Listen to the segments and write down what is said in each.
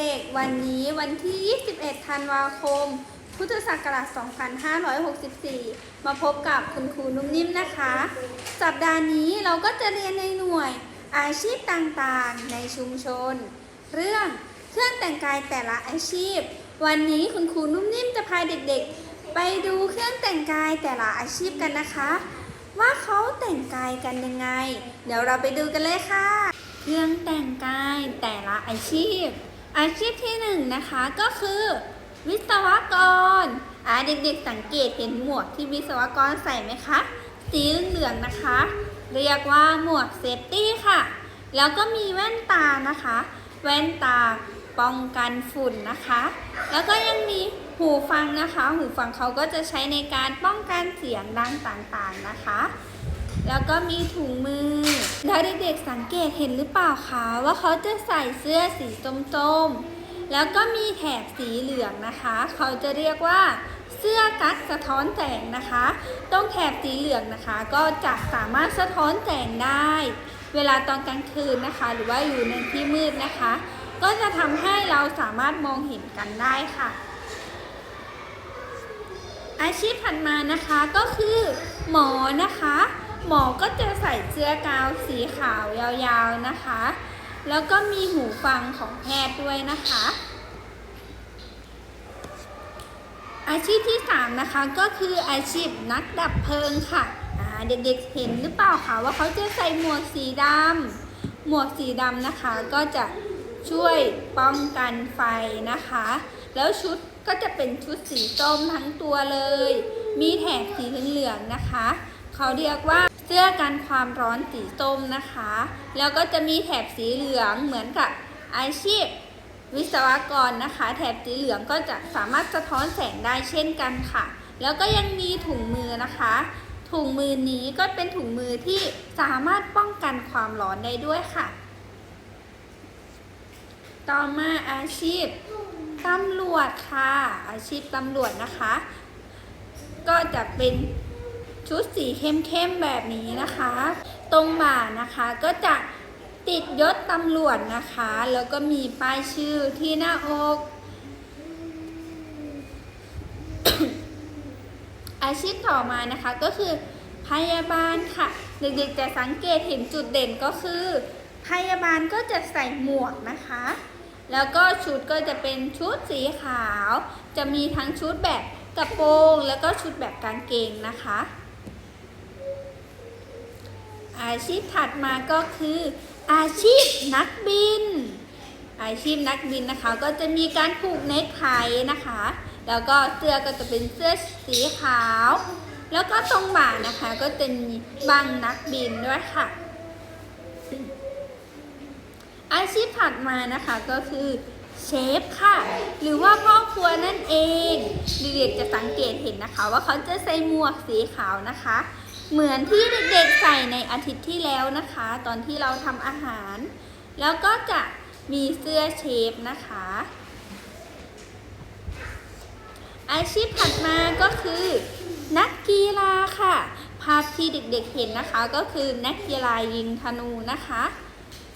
ด็กๆ วันนี้วันที่ 21 ธันวาคม พุทธศักราช 2564 มาพบกับคุณครูนุ่มนิ่มนะคะ สัปดาห์นี้เราก็จะเรียนในหน่วยอาชีพต่างๆ ในชุมชน เรื่องเครื่องแต่งกายแต่ละอาชีพ วันนี้คุณครูนุ่มนิ่มจะพาเด็กๆ ไปดูเครื่องแต่งกายแต่ละอาชีพกันนะคะ ว่าเขาแต่งกายกันยังไง เดี๋ยวเราไปดูกันเลยค่ะ เครื่องแต่งกายแต่ละอาชีพ อาชีพที่หนึ่งนะคะก็คือวิศวกรอ่าเด็กๆสังเกตเห็นหมวกที่วิศวกรใส่ไหมคะ สีเหลืองนะคะ เรียกว่าหมวกเซฟตี้ค่ะ แล้วก็มีแว่นตานะคะ แว่นตาป้องกันฝุ่นนะคะ แล้วก็ยังมีหูฟังนะคะ หูฟังเขาก็จะใช้ในการป้องกันเสียงดังต่างๆนะคะ แล้วก็มีถุงมือ แล้วเด็กๆสังเกตเห็นหรือเปล่าคะว่าเขาจะใส่เสื้อสีส้มๆ แล้วก็มีแถบสีเหลืองนะคะ เขาจะเรียกว่าเสื้อกั๊กสะท้อนแสงนะคะ ตรงแถบสีเหลืองนะคะ ก็จะสามารถสะท้อนแสงได้ เวลาตอนกลางคืนนะคะ หรือว่าอยู่ในที่มืดนะคะ ก็จะทำให้เราสามารถมองเห็นกันได้ค่ะอาชีพถัดมานะคะก็คือหมอนะคะ หมอก็จะใส่เสื้อกาวสีขาวยาวๆนะคะ แล้วก็มีหูฟังของแพทย์ด้วยนะคะ อาชีพที่ 3 นะคะก็คืออาชีพนักดับเพลิงค่ะเด็กๆเห็นหรือเปล่าคะว่าเขาจะใส่หมวกสีดำหมวกสีดำนะคะก็จะช่วยป้องกันไฟนะคะ แล้วชุดก็จะเป็นชุดสีส้มทั้งตัวเลย มีแถบสีเหลืองๆนะคะ เขาเรียกว่า สื้อกันความร้อนสีส้มนะคะ แล้วก็จะมีแถบสีเหลืองเหมือนกับอาชีพวิศวกรนะคะ แถบสีเหลืองก็จะสามารถสะท้อนแสงได้เช่นกันค่ะ แล้วก็ยังมีถุงมือนะคะ ถุงมือนี้ก็เป็นถุงมือที่สามารถป้องกันความร้อนได้ด้วยค่ะ ต่อมาอาชีพตำรวจค่ะ อาชีพตำรวจนะคะ ก็จะเป็น ชุดสีเข้มๆแบบนี้นะคะ ตรงบ่านะคะก็จะติดยศตำรวจนะคะ แล้วก็มีป้ายชื่อที่หน้าอก อาชีพต่อมานะคะก็คือพยาบาลค่ะ เด็กๆจะสังเกตเห็นจุดเด่นก็คือ พยาบาลก็จะใส่หมวกนะคะ แล้วก็ชุดก็จะเป็นชุดสีขาว จะมีทั้งชุดแบบกระโปรง แล้วก็ชุดแบบกางเกงนะคะ อาชีพถัดมาก็คือ อาชีพนักบิน อาชีพนักบินนะคะ ก็จะมีการผูกเนคไทนะคะ แล้วก็เสื้อก็จะเป็นเสื้อสีขาว แล้วก็ตรงบ่านะคะ ก็จะมีบังนักบินด้วยค่ะ อาชีพถัดมานะคะก็คือเชฟค่ะ หรือว่าพ่อครัวนั่นเองเด็กๆจะสังเกตเห็นนะคะ ว่าเขาจะใส่หมวกสีขาวนะคะ เหมือนที่เด็กๆใส่ในอาทิตย์ที่แล้วนะคะ ตอนที่เราทำอาหาร แล้วก็จะมีเสื้อเชฟนะคะ อาชีพถัดมาก็คือ นักกีฬาค่ะ ภาพที่เด็กๆเห็นนะคะก็คือนักกีฬายิงธนูนะคะ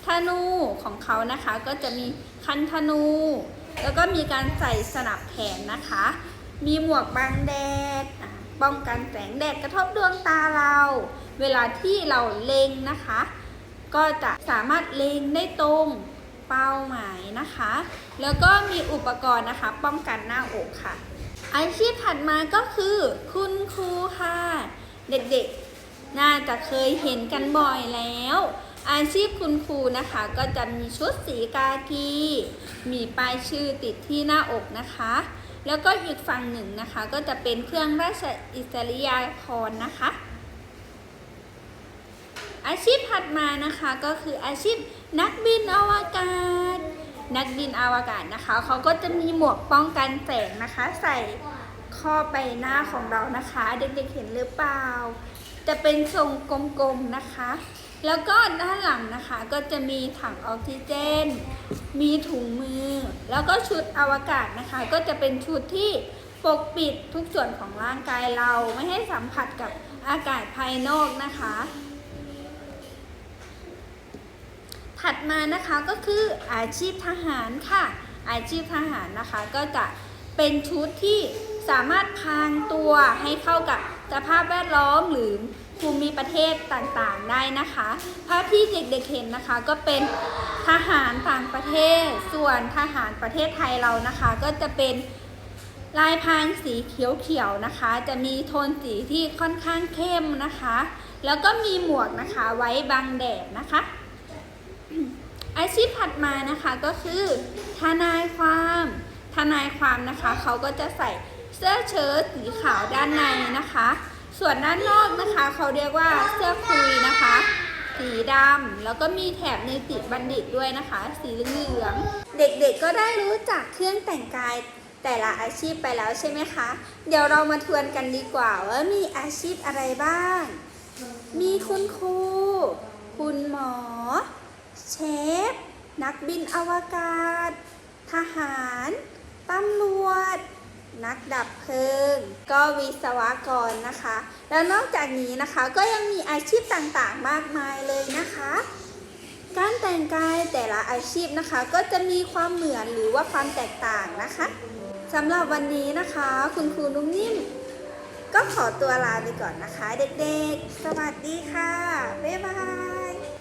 ธนูของเขานะคะก็จะมีคันธนู แล้วก็มีการใส่สนับแขนนะคะ มีหมวกบังแดด ป้องกันแสงแดดกระทบดวงตาเรา เวลาที่เราเล็งนะคะ ก็จะสามารถเล็งได้ตรงเป้าหมายนะคะ แล้วก็มีอุปกรณ์นะคะ ป้องกันหน้าอกค่ะ อาชีพถัดมาก็คือ คุณครูค่ะ เด็กๆ น่าจะเคยเห็นกันบ่อยแล้ว อาชีพคุณครูนะคะ ก็จะมีชุดสีกากี มีป้ายชื่อติดที่หน้าอกนะคะ แล้วก็อีกฝั่งหนึ่งนะคะ ก็จะเป็นเครื่องราชอิสริยาภรณ์นะคะ อาชีพถัดมานะคะก็คืออาชีพนักบินอวกาศ นักบินอวกาศนะคะเขาก็จะมีหมวกป้องกันแสงนะคะ ใส่ข้อใบหน้าของเรานะคะ เด็กๆเห็นหรือเปล่า จะเป็นทรงกลมๆนะคะ แล้วก็ด้านหลังนะคะก็จะมีถังออกซิเจน มีถุงมือ แล้วก็ชุดอวกาศนะคะ ก็จะเป็นชุดที่ปกปิดทุกส่วนของร่างกายเราไม่ให้สัมผัสกับอากาศภายนอกนะคะ ถัดมานะคะก็คืออาชีพทหารค่ะ อาชีพทหารนะคะก็จะเป็นชุดที่สามารถพรางตัวให้เข้ากับสภาพแวดล้อมหรือ ภูมิประเทศต่างๆได้นะคะ ภาพที่เด็กๆเห็นนะคะก็เป็นทหารต่างประเทศ ส่วนทหารประเทศไทยเรานะคะ ก็จะเป็นลายพรางสีเขียวๆนะคะ จะมีโทนสีที่ค่อนข้างเข้มนะคะ แล้วก็มีหมวกนะคะไว้บังแดดนะคะ อาชีพถัดมานะคะก็คือ ทนายความทนายความนะคะ เขาก็จะใส่เสื้อเชิ้ตสีขาวด้านในนะคะ ส่วนด้านนอกนะคะเขาเรียกว่าเสื้อคุยนะคะ สีดำแล้วก็มีแถบในติบัณฑิตด้วยนะคะ สีเหลืองเด็กๆก็ได้รู้จักเครื่องแต่งกายแต่ละอาชีพไปแล้วใช่ไหมคะ เดี๋ยวเรามาทวนกันดีกว่าว่ามีอาชีพอะไรบ้าง มีคุณครู คุณหมอ เชฟ นักบินอวกาศ ทหาร ตำรวจ นักดับเพลิง ก็วิศวกรนะคะ แล้วนอกจากนี้นะคะก็ยังมีอาชีพต่างๆมากมายเลยนะคะ การแต่งกายแต่ละอาชีพนะคะ ก็จะมีความเหมือนหรือว่าความแตกต่างนะคะสำหรับวันนี้นะคะ คุณครูนุ่มนิ่ม ก็ขอตัวลาไปก่อนนะคะ เด็กๆ สวัสดีค่ะ บ๊ายบาย